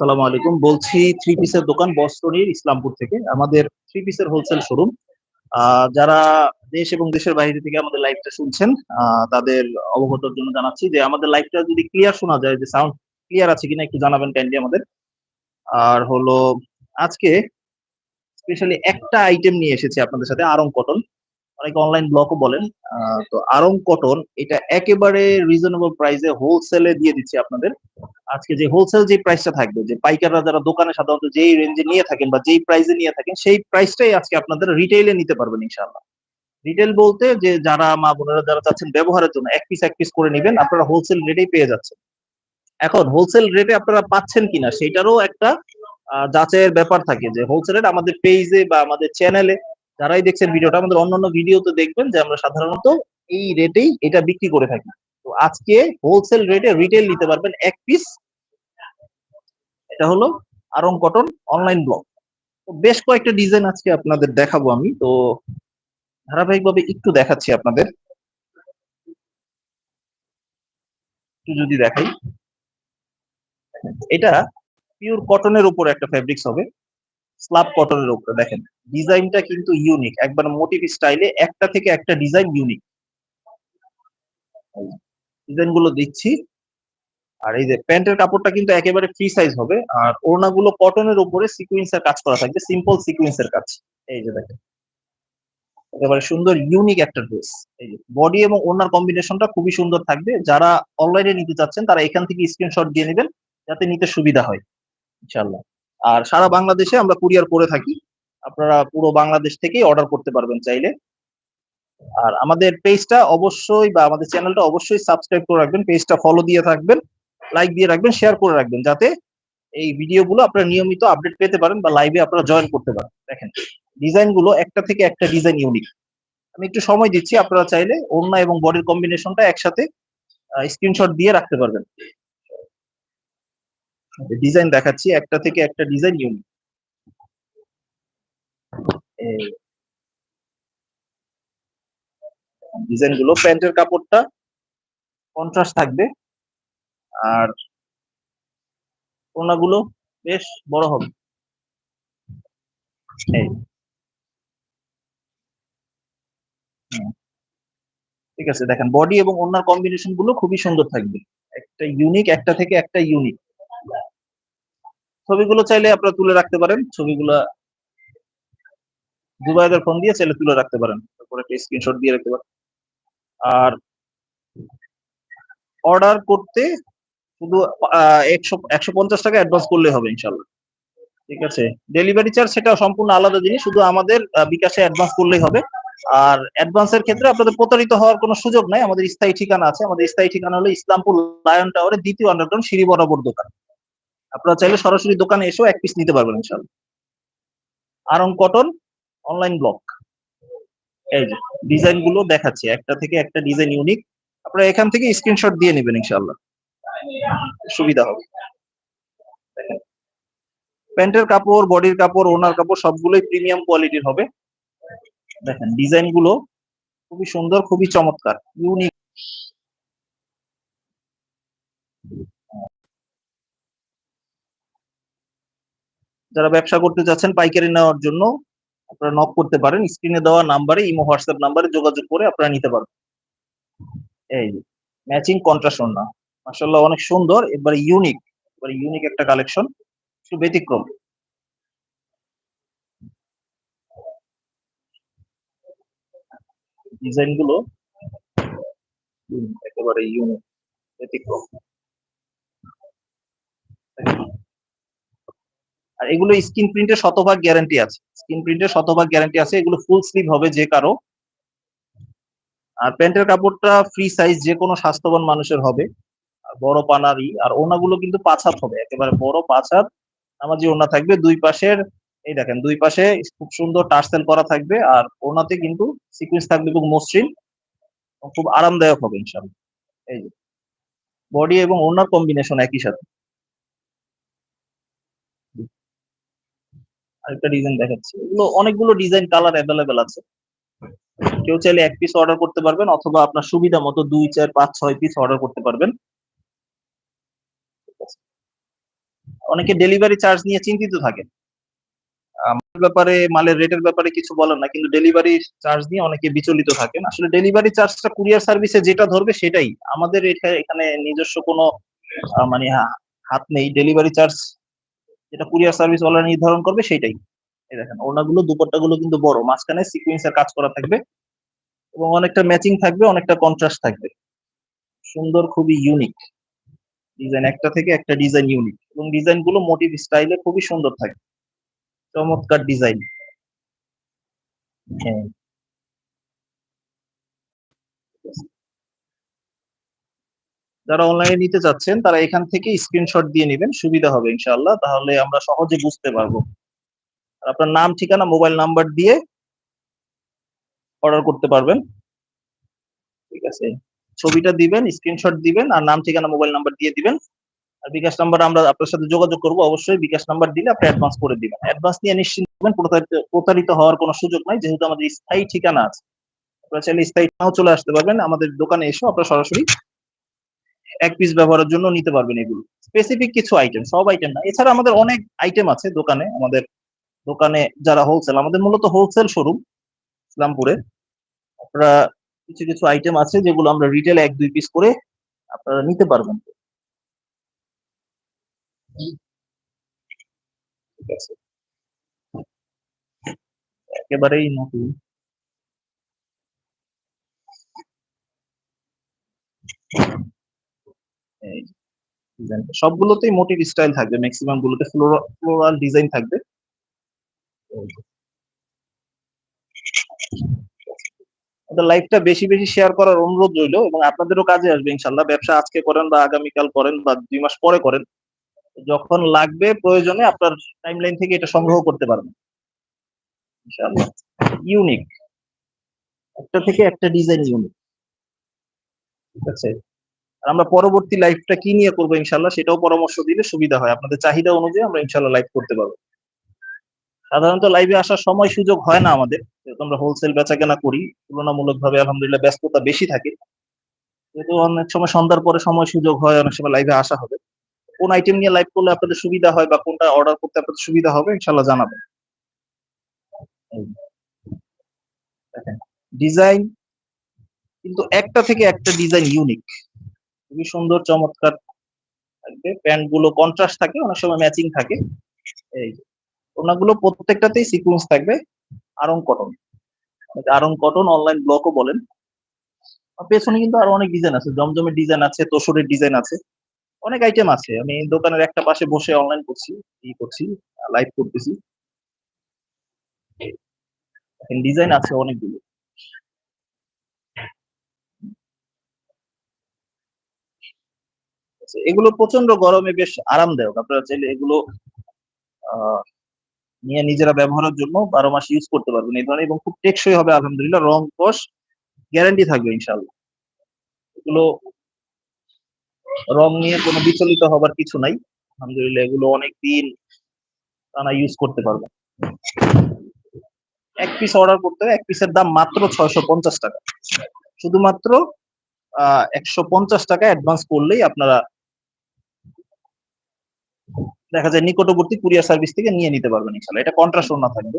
সালাম আলাইকুম। বলছি থ্রি পিসের দোকান বস্ত্রনীর, ইসলামপুর থেকে। আমাদের থ্রি পিসের হোলসেল শোরুম যারা দেশ এবং দেশের বাইরে থেকে আমাদের লাইভটা শুনছেন তাদের অবগতর জন্য জানাচ্ছি যে আমাদের লাইভটা যদি ক্লিয়ার শোনা যায় যে সাউন্ড ক্লিয়ার আছে কিনা, একটু জানাবেন কাইন্ডলি আমাদের। আর হলো, আজকে স্পেশালি একটা আইটেম নিয়ে এসেছি আপনাদের সাথে, আরং কটন অনেকে অনলাইন ব্লকও বলেন তো আরং কটন এটা একেবারে রিজনেবল প্রাইসে হোলসেলে দিয়ে দিচ্ছি আপনাদের। আজকে যে হোলসেল যে প্রাইসটা থাকবে, যে পাইকাররা যারা দোকানে সাধারণত যেই রেঞ্জে নিয়ে থাকেন বা যেই প্রাইসে নিয়ে থাকেন, সেই প্রাইসটাই আজকে আপনাদের রিটেইলে নিতে পারবেন ইনশাআল্লাহ। রিটেল বলতে যে যারা মা বোনেরা যারা চাচ্ছেন ব্যবহারের জন্য, এক পিস এক পিস করে নেবেন, আপনারা হোলসেল রেটেই পেয়ে যাচ্ছেন। এখন হোলসেল রেটে আপনারা পাচ্ছেন কিনা, সেটারও একটা যাচাইয়ের ব্যাপার থাকে যে হোলসেল রেট আমাদের পেজে বা আমাদের চ্যানেলে যারাই দেখছেন ভিডিওটা, আমাদের অন্যান্য ভিডিওতে দেখবেন যে আমরা সাধারণত এই রেটেই এটা বিক্রি করে থাকি। তো আজকে হোলসেল রেটে রিটেল নিতে পারবেন এক পিস এটা হলো আরং কটন অনলাইন ব্লগ তো বেশ কয়েকটা ডিজাইন আজকে আপনাদের দেখাবো আমি। তো ধারাবাহিকভাবে একটু দেখাচ্ছি আপনাদের। একটু যদি দেখাই। এটা পিওর কটনের উপর একটা ফেব্রিক্স হবে। স্ল্যাব কটনের উপরে, দেখেন। ডিজাইনটা কিন্তু ইউনিক একবার মোটিভ স্টাইলে একটা থেকে একটা ডিজাইন ইউনিক ডিজাইনগুলো দিচ্ছি আর এই যে প্যান্টের কাপড়টা কিন্তু একেবারে ফ্রি সাইজ হবে। আর ওড়নাগুলো কটনের উপরে সিকুয়েন্সের কাজ করা থাকবে। সিম্পল সিকুয়েন্সের কাজ। এই যে দেখেন। একেবারে সুন্দর ইউনিক একটা ড্রেস এই যে বডি এবং ওড়নার কম্বিনেশনটা খুবই সুন্দর থাকবে। যারা অনলাইনে নিতে চাচ্ছেন, তারা এখান থেকে স্ক্রিনশট দিয়ে নেবেন। যাতে নিতে সুবিধা হয়। ইনশাল্লাহ আর সারা বাংলাদেশে আমরা কুরিয়ার করে থাকি। আপনারা পুরো বাংলাদেশ থেকেই অর্ডার করতে পারবেন চাইলে। আর আমাদের পেজটা অবশ্যই বা আমাদের চ্যানেলটা অবশ্যই সাবস্ক্রাইব করে রাখবেন পেজটা ফলো দিয়ে থাকবেন লাইক দিয়ে রাখবেন শেয়ার করে রাখবেন, যাতে এই ভিডিওগুলো আপনারা নিয়মিত আপডেট পেতে পারেন বা লাইভে আপনারা জয়েন করতে পারেন। দেখেন ডিজাইনগুলো একটা থেকে একটা ডিজাইন ইউনিক আমি একটু সময় দিচ্ছি, আপনারা চাইলে ওড়না এবং বডির কম্বিনেশনটা একসাথে স্ক্রিনশট দিয়ে রাখতে পারবেন। ডিজাইন দেখাচ্ছি, একটা থেকে একটা ডিজাইন ইউনিক ডিজাইনগুলো প্যান্টের কাপড়টা কন্ট্রাস্ট থাকবে। আর ওনাগুলো বেশ বড় হবে। ঠিক আছে, দেখেন বডি এবং ওনার কম্বিনেশনগুলো খুবই সুন্দর থাকবে। একটা ইউনিক একটা থেকে একটা ইউনিক ছবিগুলো চাইলে আপনারা তুলে রাখতে পারেন। ছবিগুলো জুবাইদের ফোন দিয়ে চাইলে তুলে রাখতে পারেন। তারপরে একটা স্ক্রিনশট দিয়ে রাখতে পারেন। আর অর্ডার করতে শুধু একশো একশো পঞ্চাশ টাকা অ্যাডভান্স করলে হবে ইনশাল্লাহ ঠিক আছে? ডেলিভারি চার্জ সেটা সম্পূর্ণ আলাদা জিনিস। শুধু আমাদের বিকাশে অ্যাডভান্স করলেই হবে। আর অ্যাডভান্সের ক্ষেত্রে আপনাদের প্রতারিত হওয়ার কোনো সুযোগ নাই। আমাদের স্থায়ী ঠিকানা আছে। আমাদের স্থায়ী ঠিকানা হলো ইসলামপুর লায়ন টাওয়ারের দ্বিতীয় আন্ডারগ্রাউন্ড সিঁড়ি বরাবর দোকান। আপনারা চাইলে সরাসরি দোকানে এসেও এক পিস নিতে পারবেন ইনশাল্লাহ আরং কটন অনলাইন ব্লক এই যে ডিজাইনগুলো দেখাচ্ছি, একটা থেকে একটা ডিজাইন ইউনিক আপনারা এখান থেকে স্ক্রিনশট দিয়ে নেবেন ইনশাল্লাহ সুবিধা হবে। প্যান্টের কাপড় বডির কাপড়, ওনার কাপড় সবগুলোই প্রিমিয়াম কোয়ালিটির হবে। দেখেন ডিজাইনগুলো খুবই সুন্দর, খুবই চমৎকার। ইউনিক যারা ব্যবসা করতে চাচ্ছেন পাইকারি নেওয়ার জন্য, আপনারা নক করতে পারেন। স্ক্রিনে দেওয়া নাম্বারে, ইমো, হোয়াটসঅ্যাপ নাম্বারে যোগাযোগ করে আপনারা নিতে পারবেন। এই ম্যাচিং কন্ট্রাস্ট ওড়না মাশাআল্লাহ অনেক সুন্দর, এবারে ইউনিক এবারে ইউনিক একটা কালেকশন একটু ব্যতিক্রম। ডিজাইনগুলো একেবারে ইউনিক ব্যতিক্রম। আর এগুলো স্ক্রিন প্রিন্টের শতভাগ গ্যারান্টি আছে। স্ক্রিন প্রিন্টের শতভাগ গ্যারান্টি আছে, এগুলো ফুল স্লিভ হবে যে কারও। আর প্যান্টের কাপড়টা ফ্রি সাইজ যে কোনো স্বাস্থ্যবান মানুষের হবে। বড় পানারি আর ওনাগুলো কিন্তু পাঁচ হাত হবে। একেবারে বড় পাঁচ হাত। যে ওনা থাকবে, দুই পাশের, এই দেখেন, দুই পাশে খুব সুন্দর টার্সেল করা থাকবে। আর ওনাতে কিন্তু সিকুয়েন্স থাকবে খুব মসৃণ খুব আরামদায়ক হবে ইনশাল্লাহ এই যে বডি এবং ওনার কম্বিনেশন একই সাথে। আরেকটা ডিজাইন দেখাচ্ছি। এগুলো অনেকগুলো ডিজাইন কালার অ্যাভেলেবেল আছে। কেউ চাইলে এক পিস অর্ডার করতে পারবেন অথবা আপনার সুবিধা মতো দুই, চার, পাঁচ, ছয় পিস অর্ডার করতে পারবেন। অনেকে ডেলিভারি চার্জ নিয়ে চিন্তিত থাকেন ব্যাপারে, মালের রেটের ব্যাপারে কিছু বলেন না, কিন্তু ডেলিভারি চার্জ নিয়ে অনেকে বিচলিত থাকেন। আসলে ডেলিভারি চার্জটা কুরিয়ার সার্ভিসে যেটা ধরবে সেটাই। আমাদের এখানে নিজস্ব কোনো মানে হাত নেই। ডেলিভারি চার্জ যেটা কুরিয়ার সার্ভিস ওয়ালা নির্ধারণ করবে সেটাই এই দেখেন ওনাগুলো দুপাট্টাগুলো কিন্তু বড়, মাঝখানে সিকুয়েন্সের কাজ করা থাকবে এবং অনেকটা ম্যাচিং থাকবে, অনেকটা কন্ট্রাস্ট থাকবে। সুন্দর, খুবই ইউনিক ডিজাইন একটা থেকে একটা ডিজাইন ইউনিক এবং ডিজাইনগুলো মোটিভ স্টাইলে খুবই সুন্দর থাকে। চমৎকার ডিজাইন হ্যাঁ। যারা অনলাইনে নিতে চাচ্ছেন, তারা এখান থেকে স্ক্রিনশট দিয়ে নেবেন, সুবিধা হবে ইনশাআল্লাহ। তাহলে আমরা সহজে বুঝতে পারব। আর আপনার নাম, ঠিকানা মোবাইল নাম্বার দিয়ে অর্ডার করতে পারবেন। ঠিক আছে? ছবিটা দিবেন স্ক্রিনশট দিবেন, আর নাম, ঠিকানা মোবাইল নাম্বার দিয়ে দিবেন। আর বিকাশ নাম্বার আমরা আপনার সাথে যোগাযোগ করব, অবশ্যই বিকাশ নাম্বার দিলে আপনি অ্যাডভান্স করে দিবেন। অ্যাডভান্স নিয়ে নিশ্চিন্ত হবেন, প্রতারিত প্রতারিত হওয়ার কোনো সুযোগ নাই, যেহেতু আমাদের স্থায়ী ঠিকানা আছে। আপনারা চাইলে স্থায়ী নাও চলে আসতে পারবেন। আমাদের দোকানে এসে আপনারা সরাসরি এক পিস ব্যবহারের জন্য নিতে পারবেন এগুলো। স্পেসিফিক কিছু আইটেম সব আইটেম না। এছাড়া আমাদের অনেক আইটেম আছে দোকানে। আমাদের দোকানে যারা হোলসেল আমাদের মূলত হোলসেল শোরুম ইসলামপুরে। আপনারা কিছু কিছু আইটেম আছে যেগুলো আমরা রিটেল এক, দুই পিস করে আপনারা নিতে পারবেন। একেবারেই নতুন। এই ডিজাইনটা সবগুলোতেই মোটিভ স্টাইল থাকবে ম্যাক্সিমাম গুলোতে ফ্লোরাল ডিজাইন থাকবে। লাইভটা বেশি বেশি শেয়ার করার অনুরোধ রইল এবং আপনাদেরও কাজে আসবে, ইনশাল্লাহ। ব্যবসা আজকে করেন বা আগামীকাল করেন বা দুই মাস পরে করেন, যখন লাগবে প্রয়োজনে আপনার টাইমলাইন থেকে এটা সংগ্রহ করতে পারবেন। ইনশাআল্লাহ ইউনিক একটা থেকে একটা ডিজাইন ইউনিক ঠিক আছে? আর আমরা পরবর্তী লাইভটা কি নিয়ে করব ইনশাল্লাহ সেটাও পরামর্শ দিলে সুবিধা হয়। আপনাদের চাহিদা অনুযায়ী আমরা ইনশাল্লাহ লাইভ করতে পারব। সাধারণত লাইভে আসার সময় সুযোগ হয় না আমাদের। যেহেতু আমরা হোলসেল বেচা কেনা করি, তুলনামূলকভাবে আলহামদুলিল্লাহ ব্যস্ততা বেশি থাকে। যেহেতু অনেক সময় সন্ধ্যার পরে সময় সুযোগ হয়, অনেক সময় লাইভে আসা হবে। কোন আইটেম নিয়ে লাইভ করলে আপনাদের সুবিধা হয় বা কোনটা অর্ডার করতে আপনাদের সুবিধা হবে ইনশাল্লাহ জানাবেন। ডিজাইন কিন্তু একটা থেকে একটা ডিজাইন ইউনিক খুবই সুন্দর, চমৎকার থাকবে। প্যান্টগুলো কন্ট্রাস্ট থাকে, অনেক সময় ম্যাচিং থাকে। এই ওনাগুলো প্রত্যেকটাতেই সিকুয়েন্স থাকবে। Aarong cotton Aarong cotton online ব্লকও বলেন। পেছনে কিন্তু আরও অনেক ডিজাইন আছে। জমজমের ডিজাইন আছে, তোষরের ডিজাইন আছে। অনেক আইটেম আছে। আমি দোকানের একটা পাশে বসে অনলাইন করছি, ই করছি লাইভ করতেছি। ডিজাইন আছে অনেকগুলো। আচ্ছা, এগুলো প্রচণ্ড গরমে বেশ আরামদায়ক। আপনারা চাইলে এগুলো নিয়ে নিজেরা ব্যবহারের জন্য বারো মাস ইউজ করতে পারবেন এই ধরনের এবং খুব টেকসই হবে আলহামদুলিল্লাহ। রং কস গ্যারান্টি থাকবে ইনশাল্লাহ এগুলো রং নিয়ে কোনো বিচলিত হবার কিছু নাই। আলহামদুলিল্লাহ এগুলো অনেক দিন টানা ইউজ করতে পারবেন এক পিস অর্ডার করতে হবে এক পিসের দাম মাত্র ছয়শো পঞ্চাশ টাকা। শুধুমাত্র একশো পঞ্চাশ টাকা অ্যাডভান্স করলেই আপনারা দেখা যায় নিকটবর্তী কুরিয়ার সার্ভিস থেকে নিয়ে নিতে পারবেন ইনশাল্লাহ এটা কন্ট্রাস্ট ওনা থাকবে।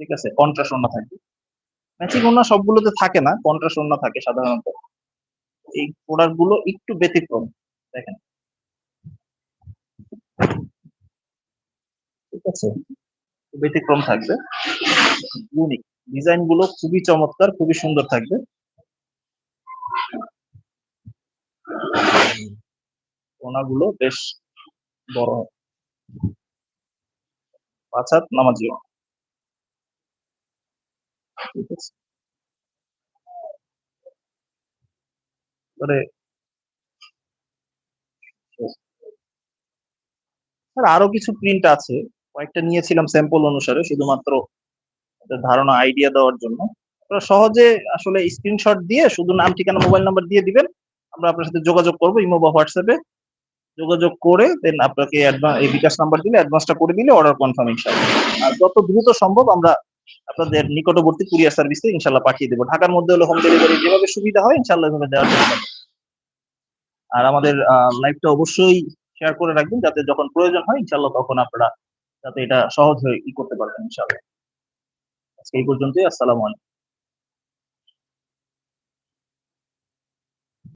ঠিক আছে? কন্ট্রাস্ট ওনা থাকবে। ম্যাচিং ওনা সবগুলোতে থাকে না কন্ট্রাস্ট ওনা থাকে সাধারণত। এই প্রোডাক্টগুলো একটু ব্যতিক্রম, দেখেন। ঠিক আছে? ব্যতিক্রম থাকবে। ইউনিক ডিজাইনগুলো খুবই চমৎকার, খুবই সুন্দর থাকবে। ওনাগুলো বেশ বড়। আছে। এবারে স্যার, আরও কিছু প্রিন্ট আছে। কয়েকটা নিয়েছিলাম স্যাম্পল অনুসারে, শুধুমাত্র ধারণা আইডিয়া দেওয়ার জন্য। সহজে আসলে স্ক্রিনশট দিয়ে, শুধু নাম, ঠিকানা মোবাইল নাম্বার দিয়ে দিবেন। আমরা আপনার সাথে যোগাযোগ করব, ইমো বা হোয়াটসঅ্যাপে। যোগাযোগ করে দেন আপনাকে এই বিকাশ নাম্বার দিলে অ্যাডভান্সটা করে দিলে অর্ডার কনফার্ম ইনশাআল্লাহ আর যত দ্রুত সম্ভব আমরা আপনাদের নিকটবর্তী কুরিয়ার সার্ভিসে ইনশাল্লাহ পাঠিয়ে দেবো। ঢাকার মধ্যে হলে হোম ডেলিভারি যেভাবে সুবিধা হয়, ইনশাল্লাহ এভাবে দেওয়ার চেষ্টা। আর আমাদের লাইভটা অবশ্যই শেয়ার করে রাখবেন, যাতে যখন প্রয়োজন হয় ইনশাআল্লাহ তখন আপনারা যাতে এটা সহজ হয়ে ই করতে পারবেন ইনশাআল্লাহ আজকে এই পর্যন্তই, আসসালামু আলাইকুম।